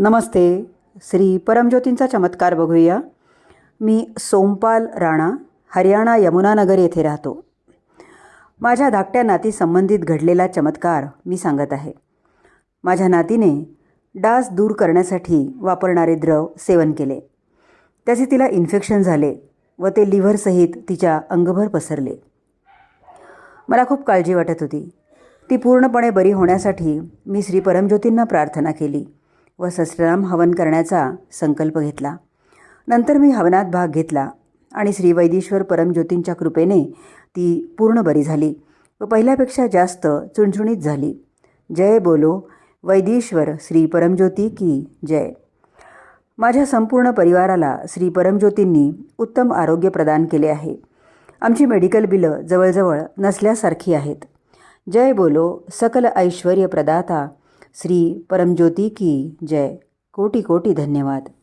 नमस्ते. श्री परमज्योतींचा चमत्कार बघूया. मी सोमपाल राणा हरियाणा यमुनानगर येथे राहतो. माझ्या धाकट्या नातीसंबंधित घडलेला चमत्कार मी सांगत आहे. माझ्या नातीने डास दूर करण्यासाठी वापरणारे द्रव सेवन केले. त्याचे तिला इन्फेक्शन झाले व ते लिव्हरसहित तिच्या अंगभर पसरले. मला खूप काळजी वाटत होती. ती पूर्णपणे बरी होण्यासाठी मी श्री परमज्योतींना प्रार्थना केली. व सहस्त्रनाम हवन करण्याचा संकल्प घेतला. नंतर मी हवनात भाग घेतला आणि श्री वैदीश्वर परमज्योतींच्या कृपेने ती पूर्ण बरी झाली व पहिल्यापेक्षा जास्त चुणचुणीत झाली. जय बोलो वैदीश्वर श्री परमज्योती की जय. माझ्या संपूर्ण परिवाराला श्री परमज्योतींनी उत्तम आरोग्य प्रदान केले आहे. आमची मेडिकल बिलं जवळजवळ नसल्यासारखी आहेत. जय बोलो सकल ऐश्वर्य प्रदाता श्री परमज्योती की जय. कोटी कोटी धन्यवाद.